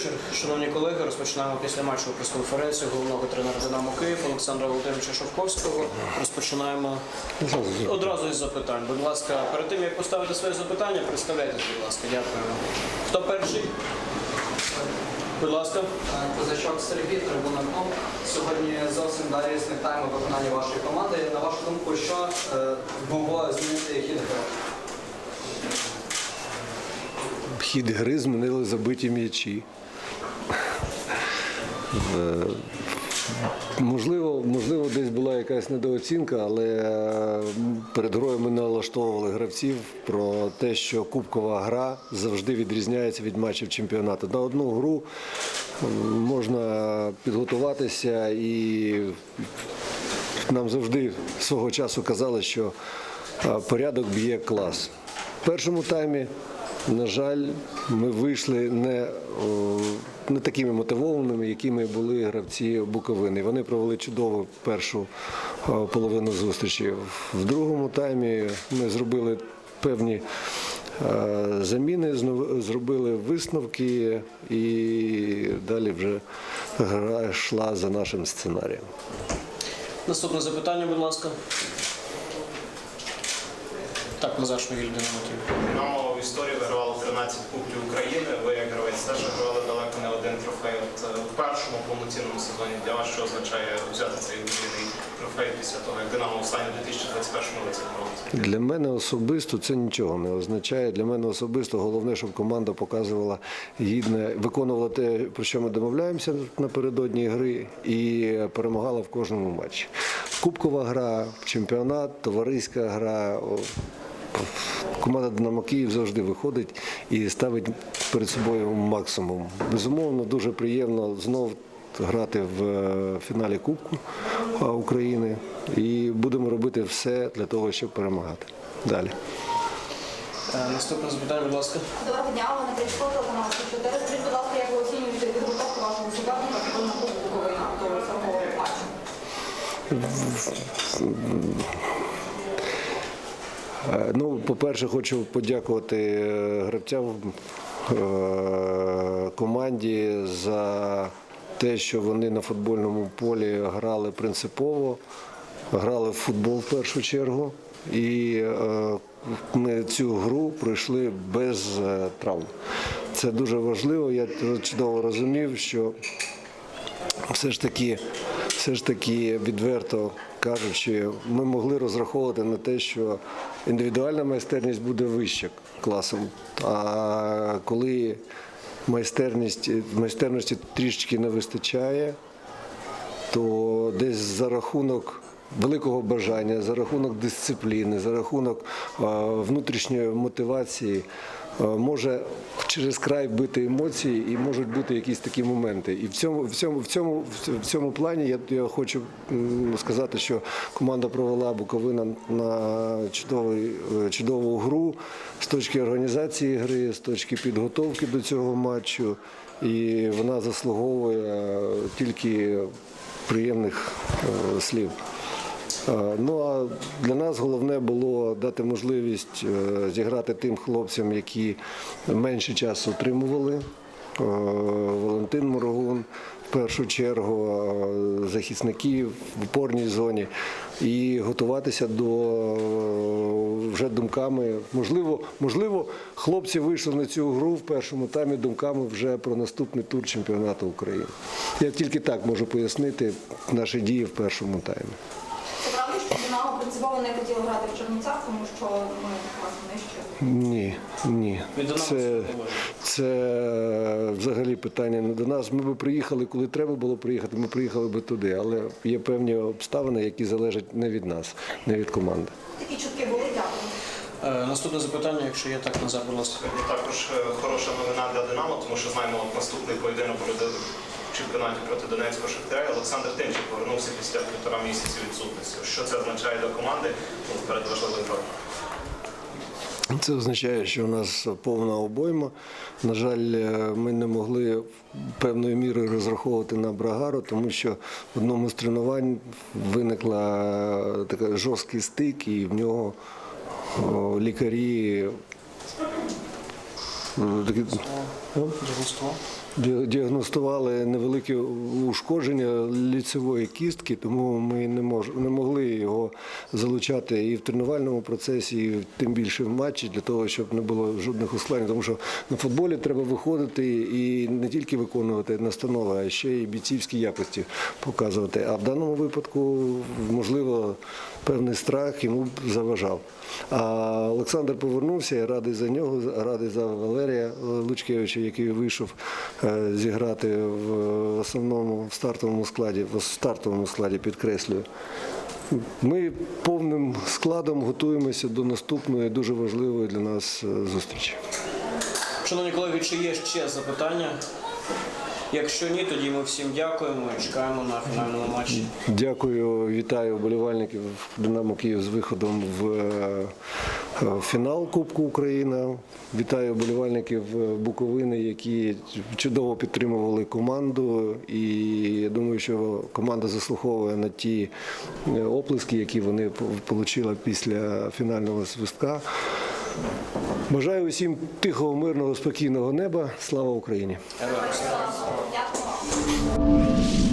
вечір, шановні колеги. Розпочинаємо після матчу прес-конференцію головного тренера Динамо Київ Олександра Володимировича Шовковського. Розпочинаємо одразу із запитань. Будь ласка, перед тим як поставити своє запитання, представляйтесь, будь ласка. Дякую. Хто перший? Будь ласка. Козачок Сергій, трибуна КНОП. Сьогодні зовсім далі різних тайм у виконанні вашої команди. На вашу думку, що е, могло змінити хід гри? Хід гри змінили забиті м'ячі. Е, Можливо, можливо, десь була якась недооцінка, але е, перед грою ми налаштовували гравців про те, що кубкова гра завжди відрізняється від матчів чемпіонату. На одну гру можна підготуватися і нам завжди свого часу казали, що порядок б'є клас. В першому таймі, на жаль, ми вийшли не, не такими мотивованими, якими були гравці Буковини. Вони провели чудову першу половину зустрічі. В другому таймі ми зробили певні е, заміни, зробили висновки і далі вже гра йшла за нашим сценарієм. Наступне запитання, будь ласка. Так, Назар Шмигіль, Динамо Київ. Динамо історії вигравало 13 кубків України. Ви як гравець теж вигравали далеко не один трофей. От е, в першому повноцінному сезоні для вас що означає взяти цей ювілейний трофей після того, як Динамо останнє у 2021 році грало? Для мене особисто це нічого не означає. Для мене особисто головне, щоб команда показувала гідне, виконувала те, про що ми домовляємося напередодні гри, і перемагала в кожному матчі. Кубкова гра, чемпіонат, товариська гра. Команда Динамо Київ завжди виходить і ставить перед собою максимум. Безумовно, дуже приємно знов грати в е, фіналі Кубку е, України і будемо робити все для того, щоб перемагати. Далі. Е, Наступне запитання, будь ласка. Доброго дня, Олена Кричко, телеканал 4. Скажіть, будь ласка, як ви оцінюєте підготовку вашого суперника до Кубкової до цього матчу? Е, Ну, по-перше, хочу подякувати е, гравцям е, команді за те, що вони на футбольному полі грали принципово, грали в футбол в першу чергу. І ми цю гру пройшли без травм. Це дуже важливо. Я чудово розумів, що все ж таки, все ж таки, відверто кажучи, ми могли розраховувати на те, що індивідуальна майстерність буде вище класом. А коли майстерність, майстерності трішечки не вистачає, то десь за рахунок великого бажання, за рахунок дисципліни, за рахунок внутрішньої мотивації може через край бити емоції і можуть бути якісь такі моменти. І в цьому, в цьому, в цьому, в цьому плані я, я хочу сказати, що команда провела Буковина на чудовий, е, чудову гру з точки організації гри, з точки підготовки до цього матчу. І вона заслуговує е, тільки приємних е, слів. Е, Ну а для нас головне було дати можливість е, зіграти тим хлопцям, які менше часу отримували. Е, Валентин Моргун, в першу чергу, захисники в опорній зоні, і готуватися до вже думками. Можливо, можливо, хлопці вийшли на цю гру в першому таймі думками вже про наступний тур чемпіонату України. Я тільки так можу пояснити наші дії в першому таймі. Це правда, що Динамо принципово не хотіло грати в Чернівцях, тому що ми вас нижче. Ні, ні. Це, це це взагалі питання не до нас. Ми би приїхали, коли треба було приїхати, ми приїхали би туди. Але є певні обставини, які залежать не від нас, не від команди. Такі чутки були, дякую. Е, Наступне запитання, якщо є так, Назар, будь ласка. Сьогодні також е, хороша новина для Динамо, тому що знаємо наступний поєдинок буде в чемпіонаті проти Донецького Шахтаря. Олександр Тимчик повернувся після півтора місяці відсутності. Що це означає для команди перед важливою грою? Це означає, що у нас повна обойма. На жаль, е, ми не могли певною мірою розраховувати на Брагару, тому що в одному з тренувань виникла така жорсткий стик, і в нього лікарі. е, такі- діагностували невелике ушкодження ліцевої кістки, тому ми не мож, не могли його залучати і в тренувальному процесі, і тим більше в матчі, для того, щоб не було жодних ускладнень. Тому що на футболі треба виходити і не тільки виконувати настанови, а ще й бійцівські якості показувати. А в даному випадку, можливо, певний страх йому заважав. А Олександр повернувся, я радий за нього, радий за Валерія Лучкевича, який вийшов зіграти в основному в стартовому складі, в стартовому складі підкреслюю. Ми повним складом готуємося до наступної дуже важливої для нас е, зустрічі. Шановні колеги, чи є ще запитання? Якщо ні, тоді ми всім дякуємо і чекаємо на фінальному матчі. Дякую, вітаю вболівальників Динамо Київ з виходом в е, е, фінал Кубку України. Вітаю вболівальників е, Буковини, які чудово підтримували команду. І я думаю, що команда заслуховує на ті е, оплески, які вони отримали після фінального свистка. Бажаю усім тихого, мирного, спокійного неба. Слава Україні! Дякую.